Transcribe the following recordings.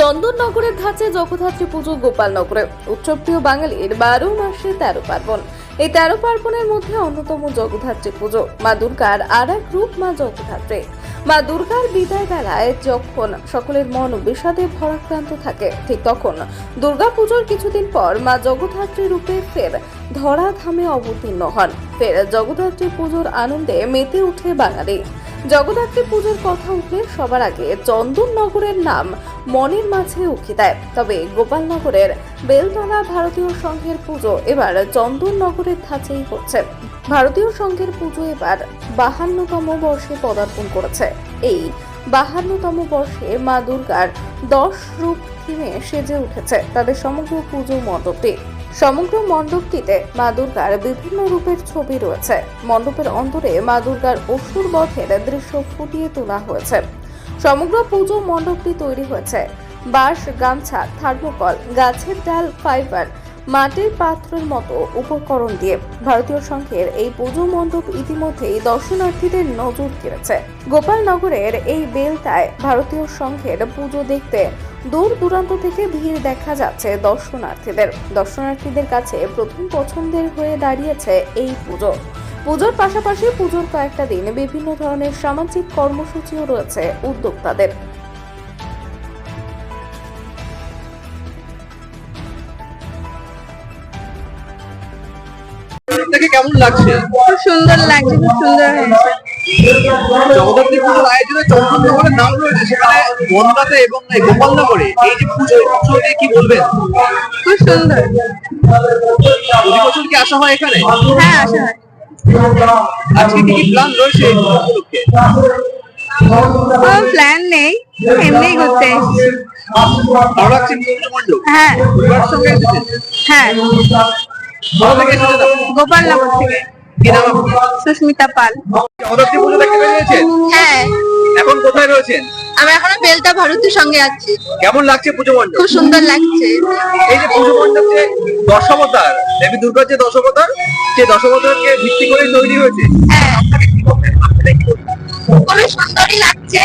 চন্দননগরের ধাঁচে জগদ্ধাত্রী পুজো গোপালনগরে। উৎসবপ্রিয় বাঙালির বারো মাসে তেরো পার্বণ। এই তেরো পার্বণের মধ্যে অন্যতম জগদ্ধাত্রী পুজো। মা দুর্গার আর এক রূপ মা জগদ্ধাত্রী। মা দুর্গার বিদায় বেলায় যখন সকলের মন বিষাদে ভরাক্রান্ত থাকে, ঠিক তখন দুর্গা পুজোর কিছুদিন পর মা জগদ্ধাত্রী রূপে ফের ধরাধামে অবতীর্ণ হন। ফের জগদ্ধাত্রী পুজোর আনন্দে মেতে উঠে বাঙালি। জগদ্ধাত্রী পুজোর কথা উঠলে সবার আগে চন্দননগরের নাম মনের মাঝে উকি দেয়। তবে গোপালনগরের বেলতলা ভারতীয় সংঘের পুজো এবার চন্দননগরের ধাঁচেই হচ্ছে ভারতীয় সংঘের পুজো এবার বাহান্নতম বর্ষে পদার্পণ করেছে। এই বাহান্নতম বর্ষে মা দুর্গার দশ রূপ থিমে সেজে উঠেছে তাদের সমগ্র পুজো মণ্ডপটি। সমগ্র মণ্ডপটিতে মা দুর্গার বিভিন্ন রূপের ছবি রয়েছে। মণ্ডপের অন্তরে মা দুর্গার অসুর বধের দৃশ্য ফুটিয়ে তোলা হয়েছে। সমগ্র পুজো মণ্ডপটি তৈরি হয়েছে। বাঁশ, গামছা, থার্মোকল, গাছের ডাল, ফাইবার মাটির পাত্রের মতো উপকরণ দিয়ে ভারতীয় সংঘের এই পুজো মণ্ডপ ইতিমধ্যেই দর্শনার্থীদের নজর কেড়েছে। গোপালনগরের এই বেলতায় ভারতীয় সংঘের পুজো দেখতে দূর দূরান্ত থেকে ভিড় দেখা যাচ্ছে দর্শনার্থীদের। দর্শনার্থীদের কাছে প্রথম পছন্দের হয়ে দাঁড়িয়েছে এই পুজো। পুজোর পাশাপাশি পুজোর কয়েকটা দিন বিভিন্ন ধরনের সামাজিক কর্মসূচিও রয়েছে উদ্যোক্তাদের। থেকে কেমন লাগছে? খুব সুন্দর লাগছে খুব সুন্দর হয়েছে। জগদ্ধাত্রী পুজোর আয়োজনে নাম রয়েছে সেখানে বনগাতে এবং গোপালনগরে। এই যে পুজো পুজো নিয়ে কি বলবেন? খুব সুন্দর। প্রতি বছর কি আসা হয় এখানে? হ্যাঁ আশা হয়। আজকে কি প্ল্যান রয়েছে উপলক্ষে প্ল্যান নেই এমনিই ঘুরতে এসেছি। হ্যাঁ। হ্যাঁ। গোপালনগর থেকে সুস্মিতা পাল। পুজো দেখতে হ্যাঁ। এখন কোথায় রয়েছেন? আমি এখনও বেলটা ভারতের সঙ্গে আছি। কেমন লাগছে পুজো মণ্ডপ? খুব সুন্দর লাগছে। এই যে পুজো মণ্ডপ যে দশাবতার দেবী দুর্গার যে দশাবতার সেই দশাবতারকে ভিত্তি করে তৈরি হয়েছে। হ্যাঁ? খুবই সুন্দরই লাগছে।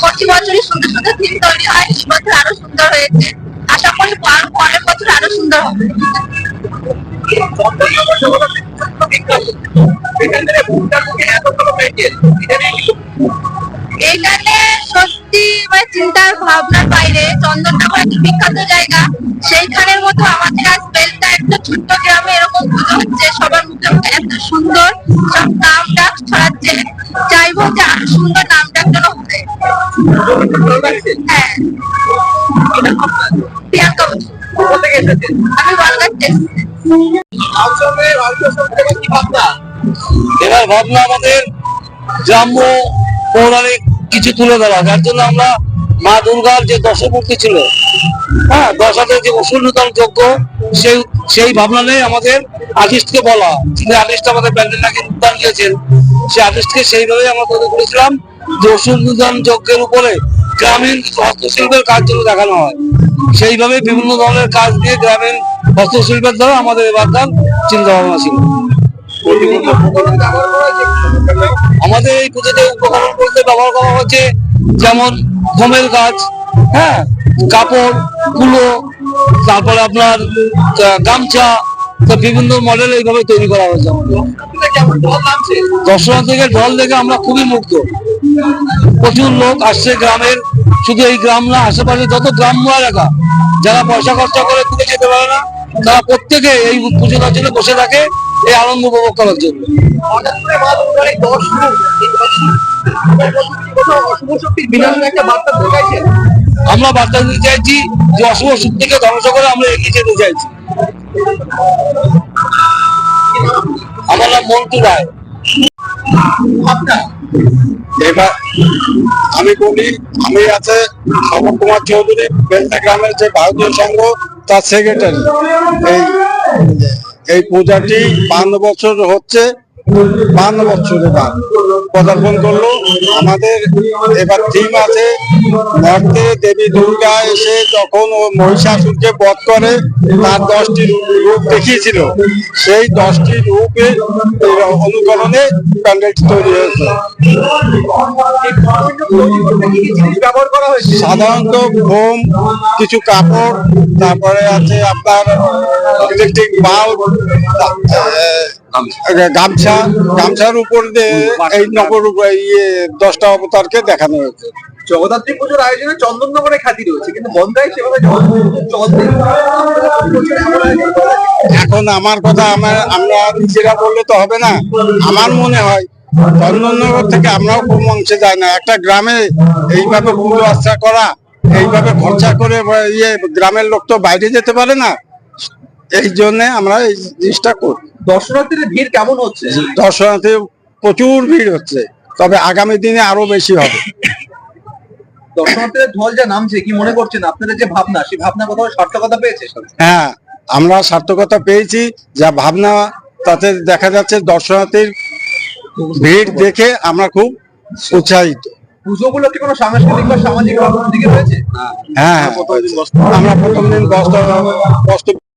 প্রতি বছরই সুন্দর সুন্দর থিম তৈরি হয়। এই বছর আরও সুন্দর হয়েছে। আশা করি পর- পরের বছর আরও সুন্দর হবে। মানে চিন্তার ভাবনার বাইরে চন্দননগর একটা বিখ্যাত জায়গা। সেইখানের মতো আমাদের আজ বেলটা একটা ছোট্ট গ্রামে এরকম পুজো হচ্ছে সবার মুখে এত সুন্দর। সব নাম ডাক ছড়াচ্ছে চাইব যে সুন্দর এবার ভাবনা আমাদের গ্রাম্য পৌরাণিক কিছু তুলে ধরা। যার জন্য আমরা মা দুর্গার যে দশমূর্তি ছিল হ্যাঁ দশ হাজার যে অসুর নূতন যজ্ঞ, সেই সেই ভাবনা নেই আমাদের আর্টিস্টকে বলা। যিনি আর্টিস্ট আমাদের প্যান্ডেলটাকে উদ্যান দিয়েছেন, সেই আর্টিস্টকে সেইভাবে আমরা তৈরি করেছিলাম যে অসুর নূতন যজ্ঞের উপরে গ্রামীণ হস্তশিল্পের কাজ যেন দেখানো হয়। সেইভাবে বিভিন্ন ধরনের কাজ দিয়ে গ্রামীণ হস্তশিল্পের দ্বারা আমাদের এবারকার চিন্তা ভাবনা ছিল। আমাদের এই পুজোতে উপকরণ বলতে ব্যবহার করা হচ্ছে যেমন গমের গাছ হ্যাঁ কাপড়, কুলো, তারপরে আপনার গামছা তো বিভিন্ন মডেল এইভাবে তৈরি করা হয়েছে লাগছে? দর্শনার্থীদের ঢল দেখে আমরা খুবই মুগ্ধ। প্রচুর লোক আসছে গ্রামের, শুধু এই গ্রাম না, আশেপাশে যত গ্রাম্য এলাকা যারা পয়সা খরচা করে দূরে যেতে পারে না, তারা প্রত্যেকে এই পুজোটার জন্য বসে থাকে, এই আনন্দ উপভোগ করার জন্য। আমরা বার্তা দিতে চাইছি যে অশুভ শক্তিকে ধ্বংস করে আমরা এগিয়ে যেতে চাইছি। আমার নাম মন্টু রায়। এবার আমি বলি, আমি আছে খবর কুমার চৌধুরী বেলটা গ্রামের যে ভারতীয় সংঘ, তার সেক্রেটারি এই এই পূজাটি বান্ন বছর হচ্ছে, বান্ন বছর এবার পদার্পণ করল। আমাদের এবার থিম আছে। নর্থে দেবী দুর্গা এসে যখন ও মহিষাসুরকে বধ করে, তার দশটি রূপ দেখিয়েছিল। সেই দশটি রূপের অনুকরণে প্যান্ডেলটি তৈরি হয়েছে। সাধারণত ফোম কিছু কাপড়, তারপরে আছে আপনার ইলেকট্রিক বাল্ব গামছা গামছার উপর দিয়ে এই নগর ইয়ে দশটা অবতারকে দেখানো হয়েছে। জগদ্ধাত্রী পুজোর আয়োজনে চন্দননগরে খ্যাতি রয়েছে কিন্তু সেভাবে এখন আমার কথা আমার আমরা নিজেরা বললে তো হবে না। আমার মনে হয় চন্দননগর থেকে আমরাও কম অংশে যাই না। একটা গ্রামে এইভাবে পুজো আচ্ছা করা এইভাবে খরচা করে ইয়ে গ্রামের লোক তো বাইরে যেতে পারে না। এই জন্য আমরা এই জিনিসটা করি দর্শনার্থীদের ভিড় কেমন হচ্ছে? দর্শনার্থী প্রচুর ভিড় হচ্ছে। তবে আগামী দিনে আরও বেশি হবে। দর্শনার্থীদের ঢল যা নামছে কি মনে করছেন আপনাদের যে ভাবনা? সেই ভাবনা কোথাও সার্থকতা পেয়েছে হ্যাঁ আমরা সার্থকতা পেয়েছি। যা ভাবনা তাতে দেখা যাচ্ছে দর্শনার্থীর ভিড় দেখে আমরা খুব উৎসাহিত। পুজোগুলো কি কোনো সাংস্কৃতিক বা সামাজিক হ্যাঁ হ্যাঁ। আমরা প্রথম দিন বস্ত্র বস্ত্র